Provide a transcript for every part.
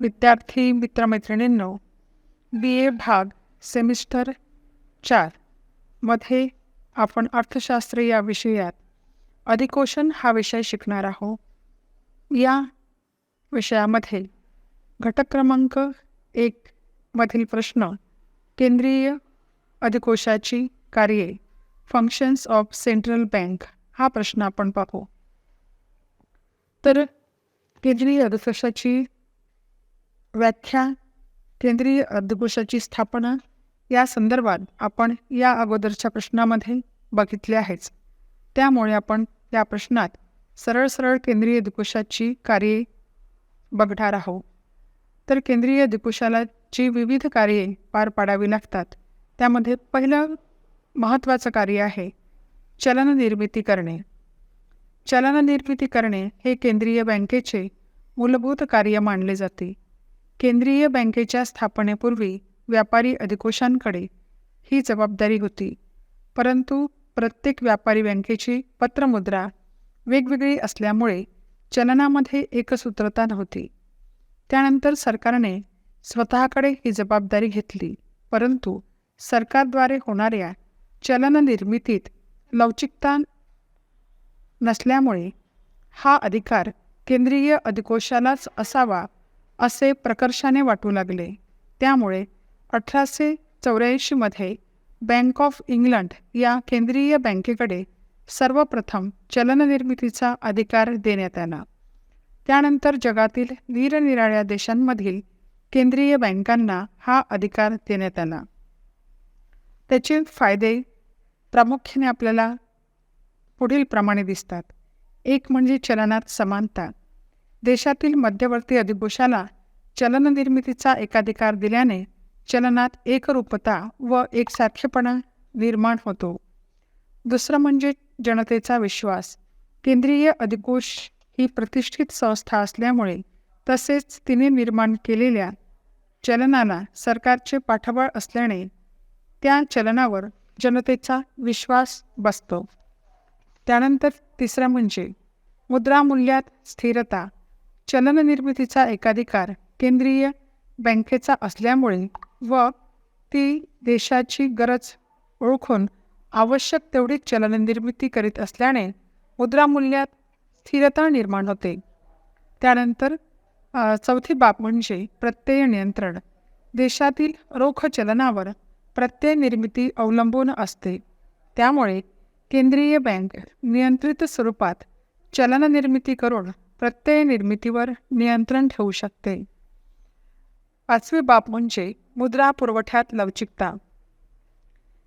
विद्यार्थी मित्रमैत्रिणींनो बी ए भाग सेमिस्टर चारमध्ये आपण अर्थशास्त्र या विषयात अधिकोषण हा विषय शिकणार आहोत. या विषयामध्ये घटक क्रमांक एक मधील प्रश्न केंद्रीय अधिकोषाची कार्ये फंक्शन्स ऑफ सेंट्रल बँक हा प्रश्न आपण पाहू. तर केंद्रीय अधिकोशाची व्याख्या केंद्रीय अर्धकोशाची स्थापना या संदर्भात आपण या अगोदरच्या प्रश्नामध्ये बघितले आहेच. त्यामुळे आपण या प्रश्नात सरळ सरळ केंद्रीय अधिकोशाची कार्ये बघणार आहोत. तर केंद्रीय अधिकोशाला जी विविध कार्ये पार पाडावी लागतात त्यामध्ये पहिलं महत्त्वाचं कार्य आहे चलन निर्मिती करणे. चलन निर्मिती करणे हे केंद्रीय बँकेचे मूलभूत कार्य मानले जाते. केंद्रीय बँकेच्या स्थापनेपूर्वी व्यापारी अधिकोशांकडे ही जबाबदारी होती. परंतु प्रत्येक व्यापारी बँकेची पत्रमुद्रा वेगवेगळी असल्यामुळे चलनामध्ये एकसूत्रता नव्हती. त्यानंतर सरकारने स्वतःकडे ही जबाबदारी घेतली परंतु सरकारद्वारे होणाऱ्या चलन निर्मितीत लवचिकता नसल्यामुळे हा अधिकार केंद्रीय अधिकोषालाच असावा असे प्रकर्षाने वाटू लागले. त्यामुळे अठराशे चौऱ्याऐंशीमध्ये बँक ऑफ इंग्लंड या केंद्रीय बँकेकडे सर्वप्रथम चलननिर्मितीचा अधिकार देण्यात आला. त्यानंतर जगातील निरनिराळ्या देशांमधील केंद्रीय बँकांना हा अधिकार देण्यात आला. त्याचे फायदे प्रामुख्याने आपल्याला पुढील प्रमाणे दिसतात. एक म्हणजे चलनात समानता. देशातील मध्यवर्ती अधिकोषाला चलननिर्मितीचा एकाधिकार दिल्याने चलनात एकरूपता व एकसारखेपणा निर्माण होतो. दुसरं म्हणजे जनतेचा विश्वास. केंद्रीय अधिकोष ही प्रतिष्ठित संस्था असल्यामुळे तसेच तिने निर्माण केलेल्या चलनाला सरकारचे पाठबळ असल्याने त्या चलनावर जनतेचा विश्वास बसतो. त्यानंतर तिसरं म्हणजे मुद्रामूल्यात स्थिरता. चलननिर्मितीचा एकाधिकार केंद्रीय बँकेचा असल्यामुळे व ती देशाची गरज ओळखून आवश्यक तेवढी चलननिर्मिती करीत असल्याने मुद्रामूल्यात स्थिरता निर्माण होते. त्यानंतर चौथी बाब म्हणजे प्रत्यय नियंत्रण. देशातील रोख चलनावर प्रत्यय निर्मिती अवलंबून असते. त्यामुळे केंद्रीय बँक नियंत्रित स्वरूपात चलननिर्मिती करून प्रत्यय निर्मितीवर नियंत्रण ठेवू शकते. पाचवी बाब म्हणजे मुद्रा पुरवठ्यात लवचिकता.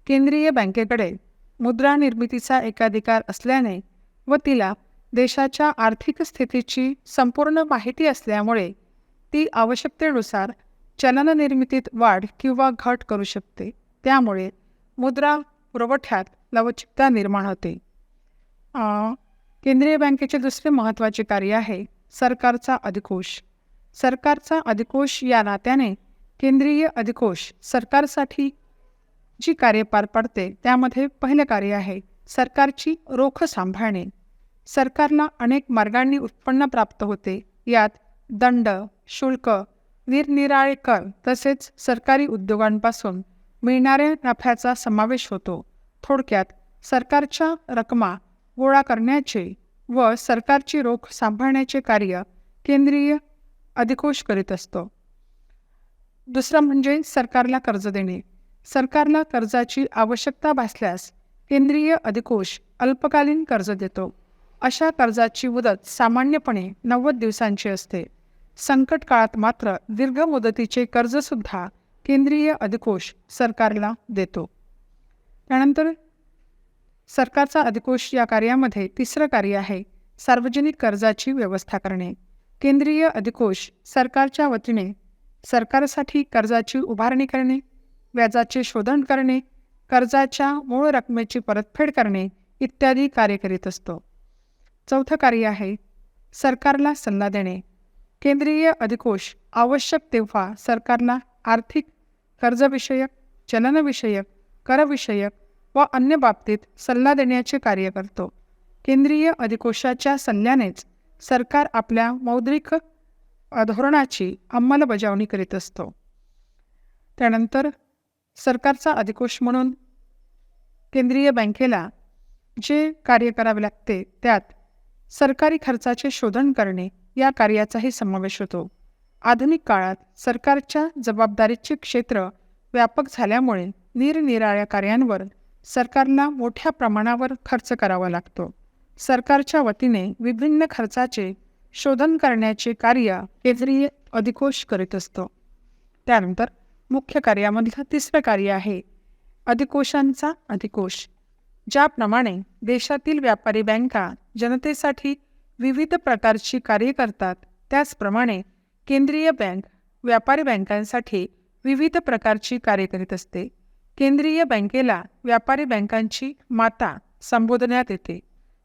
केंद्रीय बँकेकडे मुद्रा निर्मितीचा एकाधिकार असल्याने व तिला देशाच्या आर्थिक स्थितीची संपूर्ण माहिती असल्यामुळे ती आवश्यकतेनुसार चलननिर्मितीत वाढ किंवा घट करू शकते. त्यामुळे मुद्रा पुरवठ्यात लवचिकता निर्माण होते. केंद्रीय बँकेचे दुसरे महत्त्वाचे कार्य आहे सरकारचा अधिकोष. सरकारचा अधिकोष या नात्याने केंद्रीय अधिकोष सरकारसाठी जी कार्य पार पाडते त्यामध्ये पहिले कार्य आहे सरकारची रोख सांभाळणे. सरकारला अनेक मार्गांनी उत्पन्न प्राप्त होते. यात दंड शुल्क निरनिराळे कर तसेच सरकारी उद्योगांपासून मिळणाऱ्या नफ्याचा समावेश होतो. थोडक्यात सरकारच्या रकमा गोळा करण्याचे व सरकारची रोख सांभाळण्याचे कार्य केंद्रीय अधिकोष करीत असतो. दुसरं म्हणजे सरकारला कर्ज देणे. सरकारला कर्जाची आवश्यकता भासल्यास केंद्रीय अधिकोष अल्पकालीन कर्ज देतो. अशा कर्जाची मुदत सामान्यपणे नव्वद दिवसांची असते. संकट काळात मात्र दीर्घ मुदतीचे कर्जसुद्धा केंद्रीय अधिकोष सरकारला देतो. त्यानंतर सरकारचा अधिकोष या कार्यामध्ये तिसरं कार्य आहे सार्वजनिक कर्जाची व्यवस्था करणे. केंद्रीय अधिकोष सरकारच्या वतीने सरकारसाठी कर्जाची उभारणी करणे व्याजाचे शोधन करणे कर्जाच्या मूळ रकमेची परतफेड करणे इत्यादी कार्य करीत असतो. चौथं कार्य आहे सरकारला सल्ला देणे. केंद्रीय अधिकोष आवश्यक तेव्हा सरकारला आर्थिक कर्जविषयक चलनविषयक करविषयक व अन्य बाबतीत सल्ला देण्याचे कार्य करतो. केंद्रीय अधिकोषाच्या सल्ल्यानेच सरकार आपल्या मौद्रिक धोरणाची अंमलबजावणी करीत असतो. त्यानंतर सरकारचा अधिकोष म्हणून केंद्रीय बँकेला जे कार्य करावे लागते त्यात सरकारी खर्चाचे शोधन करणे या कार्याचाही समावेश होतो. आधुनिक काळात सरकारच्या जबाबदारीचे क्षेत्र व्यापक झाल्यामुळे निरनिराळ्या कार्यांवर सरकारला मोठ्या प्रमाणावर खर्च करावा लागतो. सरकारच्या वतीने विभिन्न खर्चाचे शोधन करण्याचे कार्य केंद्रीय अधिकोष करीत असतो. त्यानंतर मुख्य कार्यामधलं तिसरं कार्य आहे अधिकोषांचा अधिकोष ज्याप्रमाणे देशातील व्यापारी बँका जनतेसाठी विविध प्रकारची कार्य करतात. त्याचप्रमाणे केंद्रीय बँक व्यापारी बँकांसाठी विविध प्रकारची कार्य करीत असते. केंद्रीय बँकेला व्यापारी बँकांची माता संबोधण्यात येते.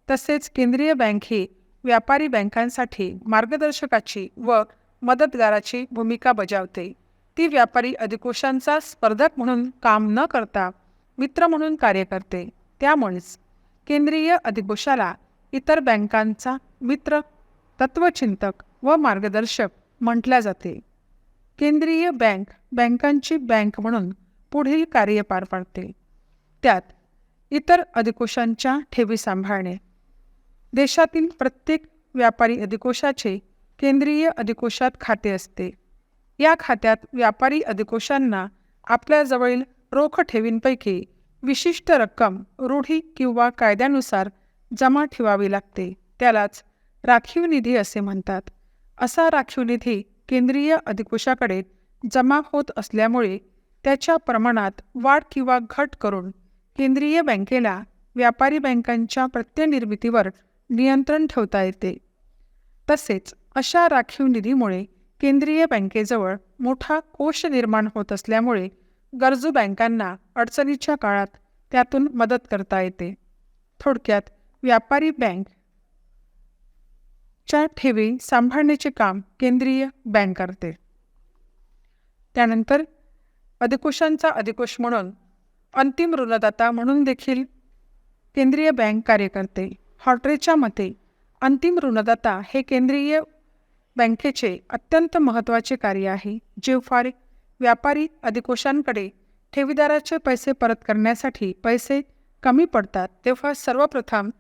तसेच केंद्रीय बँक ही व्यापारी बँकांसाठी मार्गदर्शकाची व मदतगाराची भूमिका बजावते. ती व्यापारी अधिकोशांचा स्पर्धक म्हणून काम न करता मित्र म्हणून कार्य करते. त्यामुळेच केंद्रीय अधिकोषाला इतर बँकांचा मित्र तत्वचिंतक व मार्गदर्शक म्हटल्या जाते. केंद्रीय बँक बँकांची बँक म्हणून पुढील कार्य पार पाडते त्यात इतर अधिकोशांच्या ठेवी सांभाळणे. देशातील प्रत्येक व्यापारी अधिकोषाचे केंद्रीय अधिकोषात खाते असते. या खात्यात व्यापारी अधिकोशांना आपल्याजवळील रोख ठेवींपैकी विशिष्ट रक्कम रूढी किंवा कायद्यानुसार जमा ठेवावी लागते. त्यालाच राखीव निधी असे म्हणतात. असा राखीव निधी केंद्रीय अधिकोषाकडे जमा होत असल्यामुळे त्याच्या प्रमाणात वाढ किंवा घट करून केंद्रीय बँकेला व्यापारी बँकांच्या प्रत्यनिर्मितीवर नियंत्रण ठेवता येते. तसेच अशा राखीव निधीमुळे केंद्रीय बँकेजवळ मोठा कोश निर्माण होत असल्यामुळे गरजू बँकांना अडचणीच्या काळात त्यातून मदत करता येते. थोडक्यात व्यापारी बँक च्या ठेवी सांभाळण्याचे काम केंद्रीय बँक करते. त्यानंतर अधिकोशांचा अधिकोष म्हणून अंतिम ऋणदाता म्हणून देखील केंद्रीय बँक कार्य करते हॉटरेच्या मते अंतिम ऋणदाता हे केंद्रीय बँकेचे अत्यंत महत्त्वाचे कार्य आहे जेव्हा व्यापारी अधिकोषांकडे ठेवीदाराचे पैसे परत करण्यासाठी पैसे कमी पडतात तेव्हा सर्वप्रथम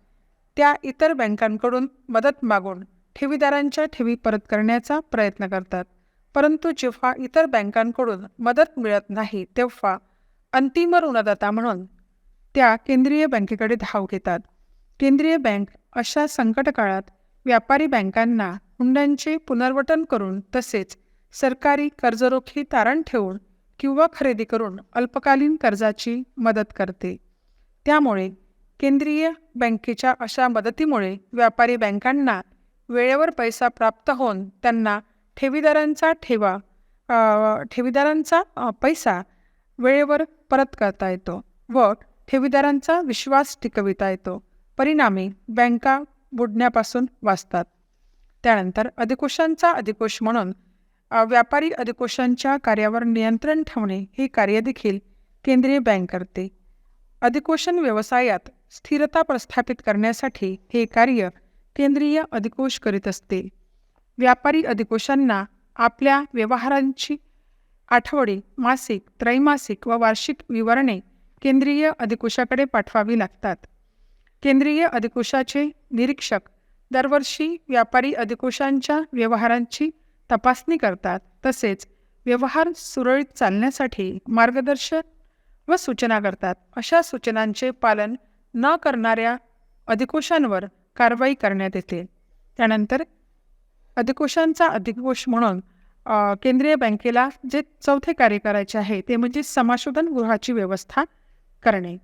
त्या इतर बँकांकडून मदत मागून ठेवीदारांच्या ठेवी परत करण्याचा प्रयत्न करतात. परंतु जेव्हा इतर बँकांकडून मदत मिळत नाही तेव्हा अंतिम ऋणदाता म्हणून त्या केंद्रीय बँकेकडे धाव घेतात. केंद्रीय बँक अशा संकट काळात व्यापारी बँकांना हुंड्यांचे पुनर्वटन करून तसेच सरकारी कर्जरोखी तारण ठेवून किंवा खरेदी करून अल्पकालीन कर्जाची मदत करते. त्यामुळे केंद्रीय बँकेच्या अशा मदतीमुळे व्यापारी बँकांना वेळेवर पैसा प्राप्त होऊन त्यांना ठेवीदारांचा ठेवा ठेवीदारांचा पैसा वेळेवर परत करता येतो व ठेवीदारांचा विश्वास टिकविता येतो. परिणामी बँका बुडण्यापासून वाचतात. त्यानंतर अधिकोशांचा अधिकोष म्हणून व्यापारी अधिकोशांच्या कार्यावर नियंत्रण ठेवणे हे कार्य देखील केंद्रीय बँक करते. अधिकोषण व्यवसायात स्थिरता प्रस्थापित करण्यासाठी हे कार्य केंद्रीय अधिकोष करीत असते. व्यापारी अधिकोषांना आपल्या व्यवहारांची आठवडी मासिक त्रैमासिक व वार्षिक विवरणे केंद्रीय अधिकोषाकडे पाठवावी लागतात. केंद्रीय अधिकोषाचे निरीक्षक दरवर्षी व्यापारी अधिकोषांच्या व्यवहारांची तपासणी करतात तसेच व्यवहार सुरळीत चालण्यासाठी मार्गदर्शन व सूचना करतात. अशा सूचनांचे पालन न करणाऱ्या अधिकोषांवर कारवाई करण्यात येते. त्यानंतर अधिकोषांचा अधिकोष म्हणून केंद्रीय बँकेला जे चौथे कार्य करायचे आहे ते म्हणजे समाशोधन गृहाची व्यवस्था करणे.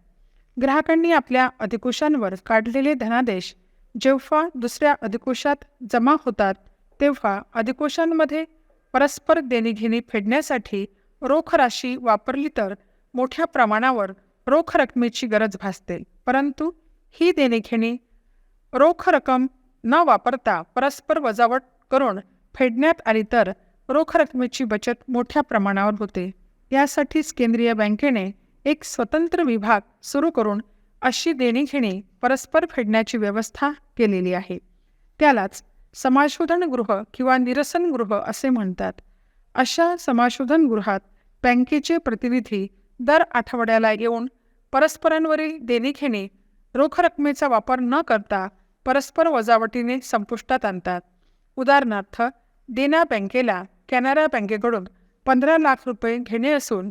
ग्राहकांनी आपल्या अधिकोषांवर काढलेले धनादेश जेव्हा दुसऱ्या अधिकोषात जमा होतात तेव्हा अधिकोषांमध्ये परस्पर देणीघेणी फेडण्यासाठी रोख राशी वापरली तर मोठ्या प्रमाणावर रोख रकमेची गरज भासते. परंतु ही देणीघेणी रोख रक्कम न वापरता परस्पर वजावट करून फेडण्यात आली तर रोख रकमेची बचत मोठ्या प्रमाणावर होते. यासाठीच केंद्रीय बँकेने एक स्वतंत्र विभाग सुरू करून अशी देणीघेणी परस्पर फेडण्याची व्यवस्था केलेली आहे. त्यालाच समाशोधन गृह किंवा निरसन गृह असे म्हणतात. अशा समाशोधन गृहात बँकेचे प्रतिनिधी दर आठवड्याला येऊन परस्परांवरील देणीघेणी रोख रकमेचा वापर न करता परस्पर वजावटीने संपुष्टात आणतात. उदाहरणार्थ देना बँकेला कॅनरा बँकेकडून पंधरा लाख रुपये घेणे असून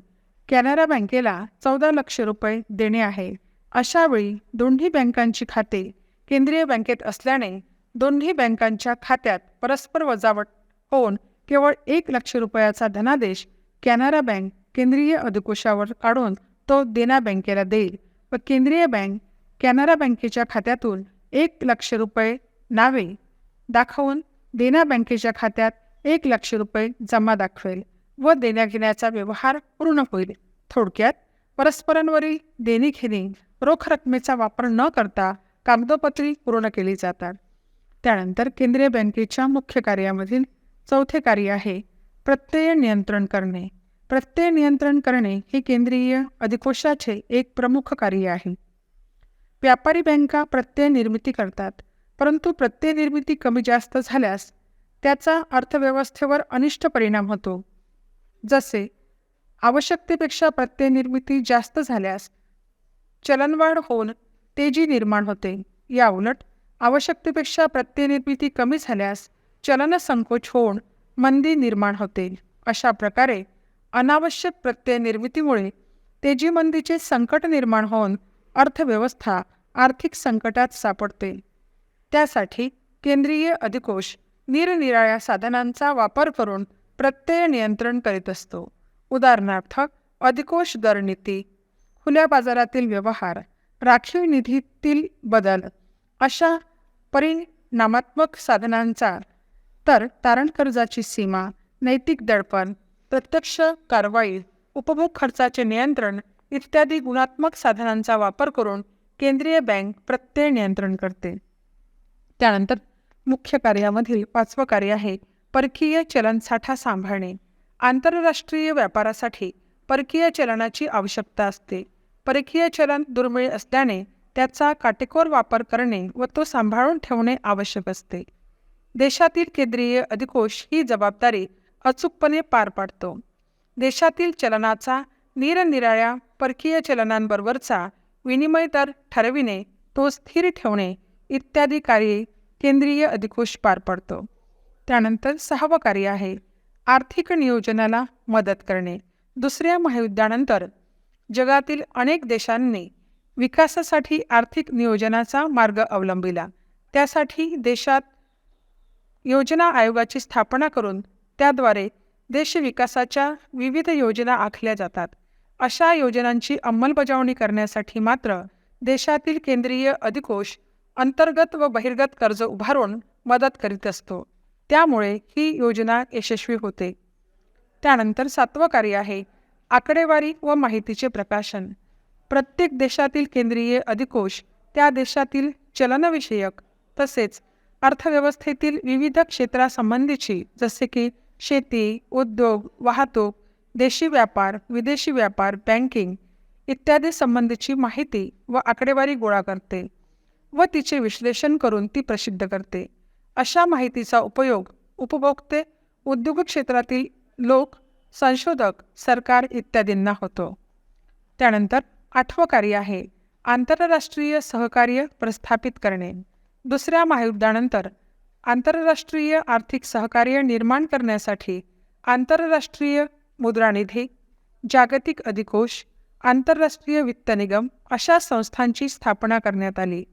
कॅनरा बँकेला चौदा लक्ष रुपये देणे आहे. अशावेळी दोन्ही बँकांची खाते केंद्रीय बँकेत असल्याने दोन्ही बँकांच्या खात्यात परस्पर वजावट होऊन केवळ एक लक्ष रुपयाचा धनादेश कॅनरा बँक केंद्रीय अधिकोषावर काढून तो देना बँकेला देईल व केंद्रीय बँक कॅनरा बँकेच्या खात्यातून एक लक्ष रुपये नावे दाखवून देना बँकेच्या खात्यात एक लक्ष रुपये जमा दाखवेल व देण्याघेण्याचा व्यवहार पूर्ण होईल. थोडक्यात परस्परांवरील देणीघेणी रोख रकमेचा वापर न करता कागदोपत्री पूर्ण केली जातात. त्यानंतर केंद्रीय बँकेच्या मुख्य कार्यामधील चौथे कार्य आहे प्रत्यय नियंत्रण करणे. प्रत्यय नियंत्रण करणे हे केंद्रीय अधिकोषाचे एक प्रमुख कार्य आहे. व्यापारी बँका प्रत्यय निर्मिती करतात. परंतु प्रत्यय निर्मिती कमी जास्त झाल्यास त्याचा अर्थव्यवस्थेवर अनिष्ट परिणाम होतो. जसे आवश्यकतेपेक्षा प्रत्यय निर्मिती जास्त झाल्यास चलनवाढ होऊन तेजी निर्माण होते. या उलट आवश्यकतेपेक्षा प्रत्यय निर्मिती कमी झाल्यास चलन संकोच होऊन मंदी निर्माण होते. अशा प्रकारे अनावश्यक प्रत्यय निर्मितीमुळे तेजीमंदीचे संकट निर्माण होऊन अर्थव्यवस्था आर्थिक संकटात सापडते. त्यासाठी केंद्रीय अधिकोष निरनिराळ्या साधनांचा वापर करून प्रत्यय नियंत्रण करीत असतो. उदाहरणार्थ अधिकोष दरनीती खुल्या बाजारातील व्यवहार राखीव निधीतील बदल अशा परिणामात्मक साधनांचा तर तारण कर्जाची सीमा नैतिक दडपण प्रत्यक्ष कारवाई उपभोग खर्चाचे नियंत्रण इत्यादी गुणात्मक साधनांचा वापर करून केंद्रीय बँक प्रत्यय नियंत्रण करते. त्यानंतर मुख्य कार्यामधील पाचवं कार्य आहे परकीय चलन साठा सांभाळणे. आंतरराष्ट्रीय व्यापारासाठी परकीय चलनाची आवश्यकता असते. परकीय चलन दुर्मिळ असल्याने त्याचा काटेकोर वापर करणे व तो सांभाळून ठेवणे आवश्यक असते. देशातील केंद्रीय अधिकोष ही जबाबदारी अचूकपणे पार पाडतो. देशातील चलनाचा निरनिराळ्या परकीय चलनांबरोबरचा विनिमय दर ठरविणे तो स्थिर ठेवणे इत्यादी कार्ये केंद्रीय अधिकोष पार पाडतो. त्यानंतर सहावं कार्य आहे आर्थिक नियोजनाला मदत करणे. दुसऱ्या महायुद्धानंतर जगातील अनेक देशांनी विकासासाठी आर्थिक नियोजनाचा मार्ग अवलंबिला. त्यासाठी देशात योजना आयोगाची स्थापना करून त्याद्वारे देशविकासाच्या विविध योजना आखल्या जातात. अशा योजनांची अंमलबजावणी करण्यासाठी मात्र देशातील केंद्रीय अधिकोष अंतर्गत व बहिर्गत कर्ज उभारून मदत करीत असतो. त्यामुळे ही योजना यशस्वी होते. त्यानंतर सातवं कार्य आहे आकडेवारी व माहितीचे प्रकाशन. प्रत्येक देशातील केंद्रीय अधिकोष त्या देशातील चलनविषयक तसेच अर्थव्यवस्थेतील विविध क्षेत्रासंबंधीची जसे की शेती उद्योग वाहतूक देशी व्यापार विदेशी व्यापार बँकिंग इत्यादी संबंधीची माहिती व आकडेवारी गोळा करते. व तिचे विश्लेषण करून ती प्रसिद्ध करते. अशा माहितीचा उपयोग उपभोक्ते उद्योग क्षेत्रातील लोक संशोधक सरकार इत्यादींना होतो. त्यानंतर आठवं कार्य आहे आंतरराष्ट्रीय सहकार्य प्रस्थापित करणे. दुसऱ्या महायुद्धानंतर आंतरराष्ट्रीय आर्थिक सहकार्य निर्माण करण्यासाठी आंतरराष्ट्रीय मुद्रानिधी जागतिक अधिकोष आंतरराष्ट्रीय वित्त निगम अशा संस्थांची स्थापना करण्यात आली.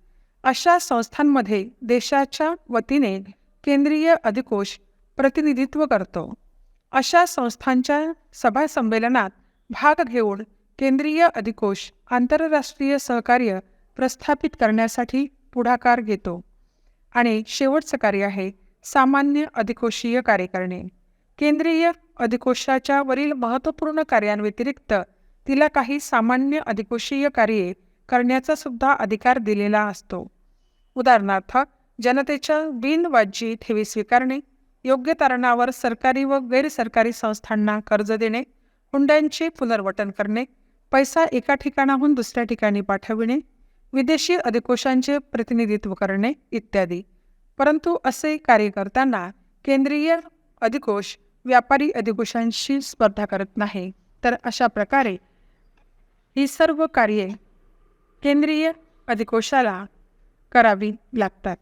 अशा संस्थांमध्ये देशाच्या वतीने केंद्रीय अधिकोष प्रतिनिधित्व करतो. अशा संस्थांच्या सभा संमेलनात भाग घेऊन केंद्रीय अधिकोष आंतरराष्ट्रीय सहकार्य प्रस्थापित करण्यासाठी पुढाकार घेतो आणि शेवटचं कार्य आहे सामान्य अधिकोषीय कार्य करणे केंद्रीय अधिकोषाच्या वरील महत्त्वपूर्ण कार्यांव्यतिरिक्त तिला काही सामान्य अधिकोषीय कार्ये करण्याचा सुद्धा अधिकार दिलेला असतो. उदाहरणार्थ जनतेच्या बिनवाजी ठेवी स्वीकारणे योग्य तारणावर सरकारी व गैरसरकारी संस्थांना कर्ज देणे हुंड्यांचे पुनर्वटन करणे पैसा एका ठिकाणाहून दुसऱ्या ठिकाणी पाठविणे विदेशी अधिकोशांचे प्रतिनिधित्व करणे इत्यादी. परंतु असे कार्य करताना केंद्रीय अधिकोष व्यापारी अधिकोशांशी स्पर्धा करत नाही. तर अशा प्रकारे ही सर्व कार्ये केंद्रीय अधिकोशाला करावी लागतात.